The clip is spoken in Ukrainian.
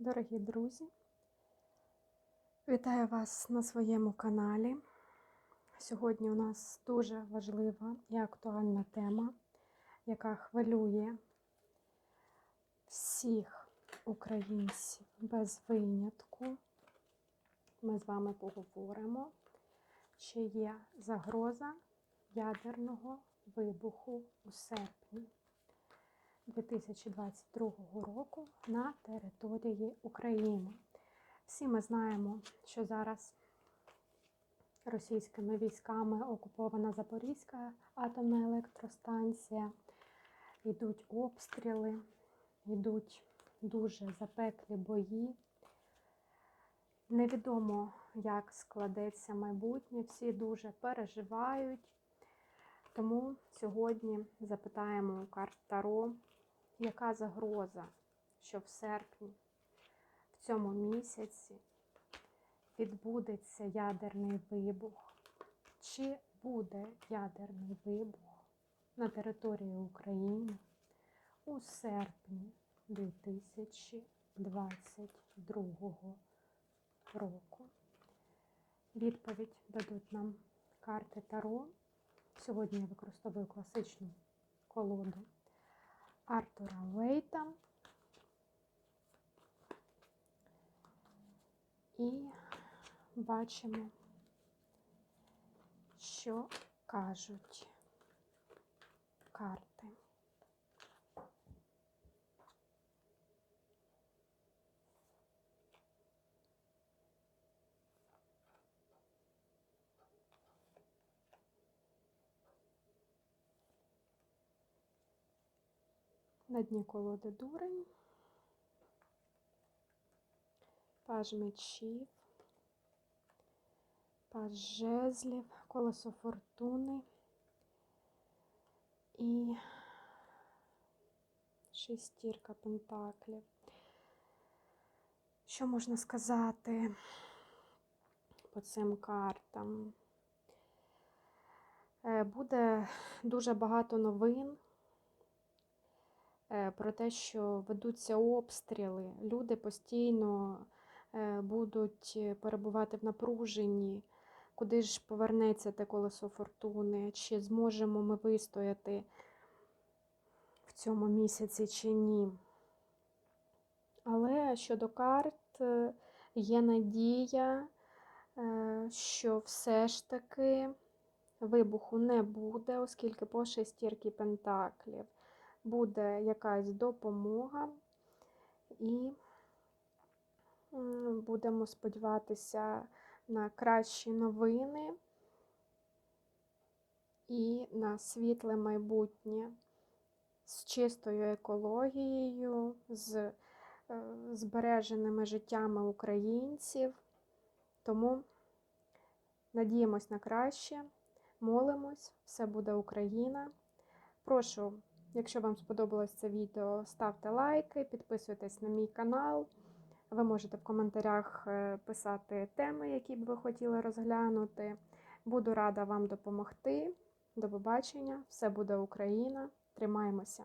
Дорогі друзі, вітаю вас на своєму каналі. Сьогодні у нас дуже важлива і актуальна тема, яка хвилює всіх українців без винятку. Ми з вами поговоримо, чи є загроза ядерного вибуху у серпні. 2022 року на території України. Всі ми знаємо, що зараз російськими військами окупована Запорізька атомна електростанція, йдуть обстріли, йдуть дуже запеклі бої. Невідомо, як складеться майбутнє, всі дуже переживають. Тому сьогодні запитаємо у карт Таро, яка загроза, що в серпні, в цьому місяці відбудеться ядерний вибух? Чи буде ядерний вибух на території України у серпні 2022 року? Відповідь дадуть нам карти Таро. Сьогодні я використовую класичну колоду Артура Уейта. І бачимо, що кажуть карти. На дні колоди дурень, паж мечів, паж жезлів, колесо фортуни. І шестірка пентаклів. Що можна сказати по цим картам? Е, Буде дуже багато новин про те, що ведуться обстріли. Люди постійно е, будуть перебувати в напруженні, куди ж повернеться те колесо фортуни, чи зможемо ми вистояти в цьому місяці чи ні. Але щодо карт е, є надія, е, що все ж таки вибуху не буде, оскільки по шестірки пентаклів буде якась допомога, і будемо сподіватися на кращі новини і на світле майбутнє з чистою екологією, з е, збереженими життями українців. Тому надіємось на краще, молимось, все буде Україна. Прошу, якщо вам сподобалось це відео, ставте лайки, підписуйтесь на мій канал. Ви можете в коментарях е, писати теми, які б ви хотіли розглянути. Буду рада вам допомогти. До побачення! Все буде Україна! Тримаємося!